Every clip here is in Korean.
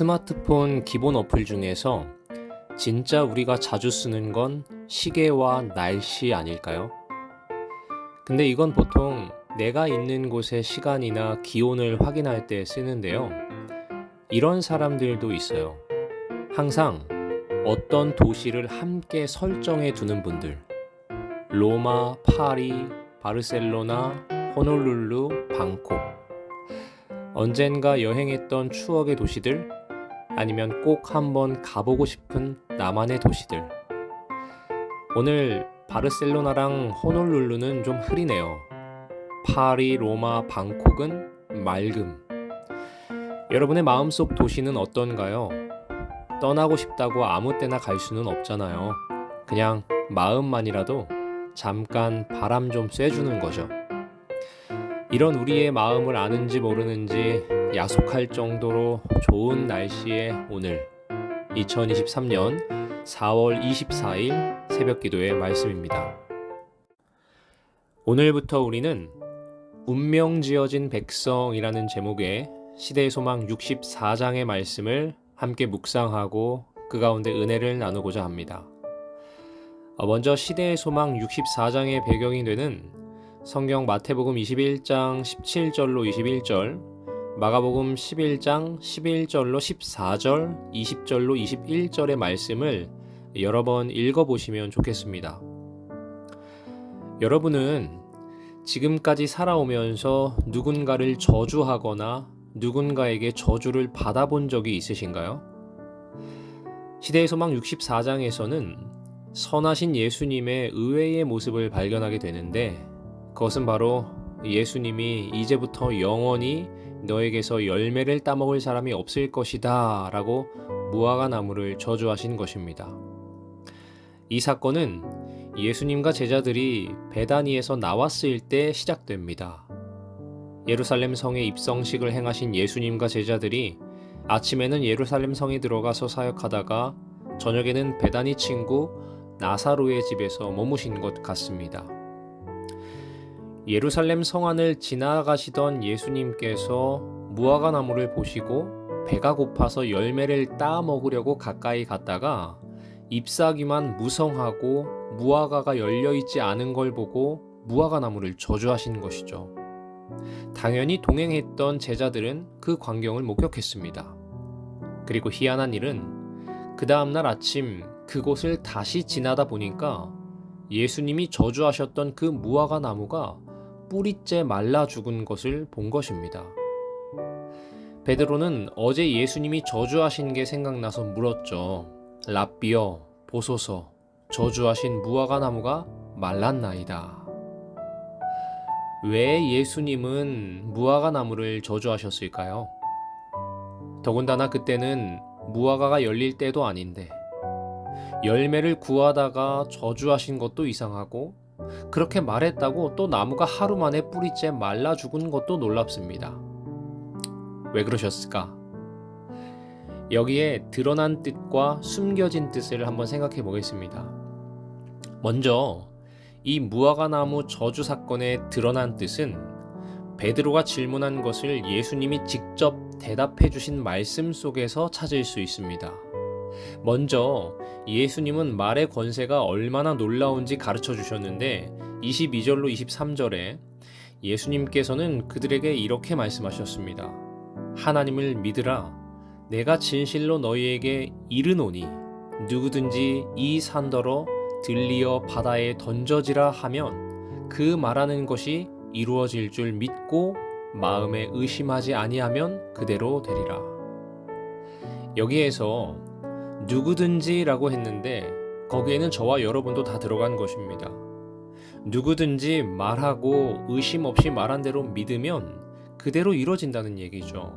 스마트폰 기본 어플 중에서 진짜 우리가 자주 쓰는 건 시계와 날씨 아닐까요? 근데 이건 보통 내가 있는 곳의 시간이나 기온을 확인할 때 쓰는데요. 이런 사람들도 있어요. 항상 어떤 도시를 함께 설정해 두는 분들. 로마, 파리, 바르셀로나, 호놀룰루, 방콕. 언젠가 여행했던 추억의 도시들 아니면 꼭 한번 가보고 싶은 나만의 도시들. 오늘 바르셀로나랑 호놀룰루는 좀 흐리네요. 파리, 로마, 방콕은 맑음. 여러분의 마음속 도시는 어떤가요? 떠나고 싶다고 아무 때나 갈 수는 없잖아요. 그냥 마음만이라도 잠깐 바람 좀 쐬주는 거죠. 이런 우리의 마음을 아는지 모르는지 야속할 정도로 좋은 날씨의 오늘 2023년 4월 24일 새벽 기도의 말씀입니다. 오늘부터 우리는 운명 지어진 백성이라는 제목의 시대의 소망 64장의 말씀을 함께 묵상하고 그 가운데 은혜를 나누고자 합니다. 먼저 시대의 소망 64장의 배경이 되는 성경 마태복음 21장 17절로 21절, 마가복음 11장 11절로 14절, 20절로 21절의 말씀을 여러 번 읽어보시면 좋겠습니다. 여러분은 지금까지 살아오면서 누군가를 저주하거나 누군가에게 저주를 받아본 적이 있으신가요? 시대의 소망 64장에서는 선하신 예수님의 의외의 모습을 발견하게 되는데 그것은 바로 예수님이 이제부터 영원히 너에게서 열매를 따먹을 사람이 없을 것이다 라고 무화과 나무를 저주하신 것입니다. 이 사건은 예수님과 제자들이 베다니에서 나왔을 때 시작됩니다. 예루살렘 성에 입성식을 행하신 예수님과 제자들이 아침에는 예루살렘 성에 들어가서 사역하다가 저녁에는 베다니 친구 나사로의 집에서 머무신 것 같습니다. 예루살렘 성안을 지나가시던 예수님께서 무화과 나무를 보시고 배가 고파서 열매를 따 먹으려고 가까이 갔다가 잎사귀만 무성하고 무화과가 열려 있지 않은 걸 보고 무화과 나무를 저주하신 것이죠. 당연히 동행했던 제자들은 그 광경을 목격했습니다. 그리고 희한한 일은 그 다음날 아침 그곳을 다시 지나다 보니까 예수님이 저주하셨던 그 무화과 나무가 뿌리째 말라 죽은 것을 본 것입니다. 베드로는 어제 예수님이 저주하신 게 생각나서 물었죠. 랍비어 보소서 저주하신 무화과 나무가 말랐나이다. 왜 예수님은 무화과 나무를 저주하셨을까요? 더군다나 그때는 무화과가 열릴 때도 아닌데 열매를 구하다가 저주하신 것도 이상하고 그렇게 말했다고 또 나무가 하루 만에 뿌리째 말라 죽은 것도 놀랍습니다. 왜 그러셨을까? 여기에 드러난 뜻과 숨겨진 뜻을 한번 생각해 보겠습니다. 먼저 이 무화과 나무 저주 사건의 드러난 뜻은 베드로가 질문한 것을 예수님이 직접 대답해 주신 말씀 속에서 찾을 수 있습니다. 먼저 예수님은 말의 권세가 얼마나 놀라운지 가르쳐 주셨는데 22절로 23절에 예수님께서는 그들에게 이렇게 말씀하셨습니다. 하나님을 믿으라. 내가 진실로 너희에게 이르노니 누구든지 이 산더러 들리어 바다에 던져지라 하면 그 말하는 것이 이루어질 줄 믿고 마음에 의심하지 아니하면 그대로 되리라. 여기에서 누구든지라고 했는데 거기에는 저와 여러분도 다 들어간 것입니다. 누구든지 말하고 의심 없이 말한 대로 믿으면 그대로 이루어진다는 얘기죠.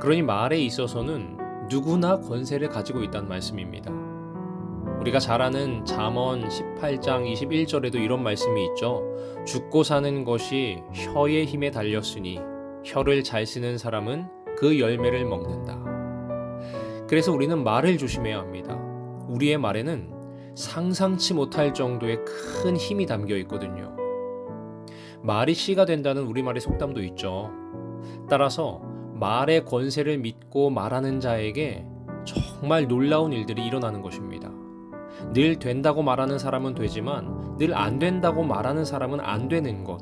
그러니 말에 있어서는 누구나 권세를 가지고 있다는 말씀입니다. 우리가 잘 아는 잠언 18장 21절에도 이런 말씀이 있죠. 죽고 사는 것이 혀의 힘에 달렸으니 혀를 잘 쓰는 사람은 그 열매를 먹는다. 그래서 우리는 말을 조심해야 합니다. 우리의 말에는 상상치 못할 정도의 큰 힘이 담겨 있거든요. 말이 씨가 된다는 우리말의 속담도 있죠. 따라서 말의 권세를 믿고 말하는 자에게 정말 놀라운 일들이 일어나는 것입니다. 늘 된다고 말하는 사람은 되지만 늘 안 된다고 말하는 사람은 안 되는 것.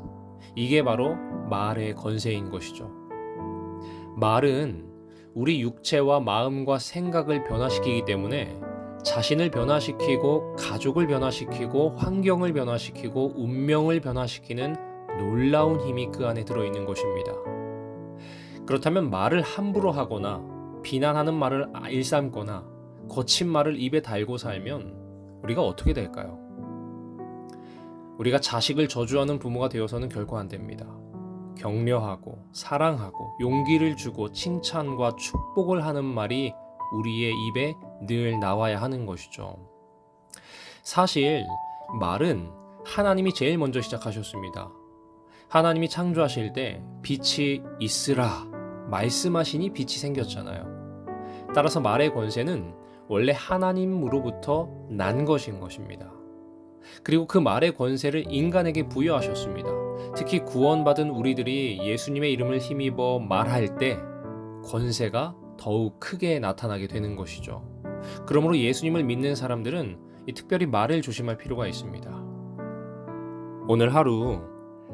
이게 바로 말의 권세인 것이죠. 말은 우리 육체와 마음과 생각을 변화시키기 때문에 자신을 변화시키고 가족을 변화시키고 환경을 변화시키고 운명을 변화시키는 놀라운 힘이 그 안에 들어있는 것입니다. 그렇다면 말을 함부로 하거나 비난하는 말을 일삼거나 거친 말을 입에 달고 살면 우리가 어떻게 될까요? 우리가 자식을 저주하는 부모가 되어서는 결코 안 됩니다. 격려하고 사랑하고 용기를 주고 칭찬과 축복을 하는 말이 우리의 입에 늘 나와야 하는 것이죠. 사실 말은 하나님이 제일 먼저 시작하셨습니다. 하나님이 창조하실 때 빛이 있으라 말씀하시니 빛이 생겼잖아요. 따라서 말의 권세는 원래 하나님으로부터 난 것인 것입니다. 그리고 그 말의 권세를 인간에게 부여하셨습니다. 특히 구원받은 우리들이 예수님의 이름을 힘입어 말할 때 권세가 더욱 크게 나타나게 되는 것이죠. 그러므로 예수님을 믿는 사람들은 특별히 말을 조심할 필요가 있습니다. 오늘 하루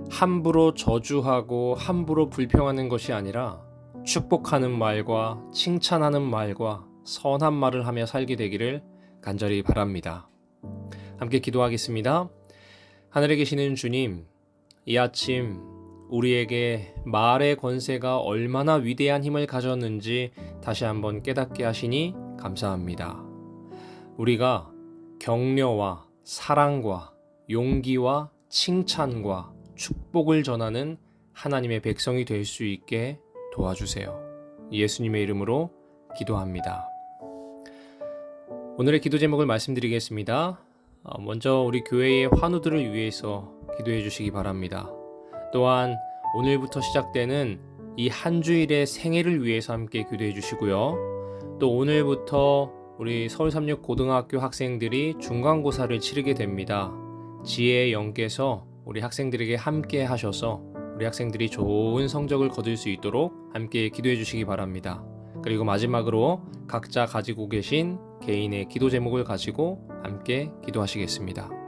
함부로 저주하고 함부로 불평하는 것이 아니라 축복하는 말과 칭찬하는 말과 선한 말을 하며 살게 되기를 간절히 바랍니다. 함께 기도하겠습니다. 하늘에 계시는 주님, 이 아침 우리에게 말의 권세가 얼마나 위대한 힘을 가졌는지 다시 한번 깨닫게 하시니 감사합니다. 우리가 격려와 사랑과 용기와 칭찬과 축복을 전하는 하나님의 백성이 될 수 있게 도와주세요. 예수님의 이름으로 기도합니다. 오늘의 기도 제목을 말씀드리겠습니다. 어, 먼저 우리 교회의 환우들을 위해서 기도해 주시기 바랍니다. 또한 오늘부터 시작되는 이 한 주일의 생애를 위해서 함께 기도해 주시고요. 또 오늘부터 우리 서울삼육 고등학교 학생들이 중간고사를 치르게 됩니다. 지혜의 영께서 우리 학생들에게 함께 하셔서 우리 학생들이 좋은 성적을 거둘 수 있도록 함께 기도해 주시기 바랍니다. 그리고 마지막으로 각자 가지고 계신 개인의 기도 제목을 가지고 함께 기도하시겠습니다.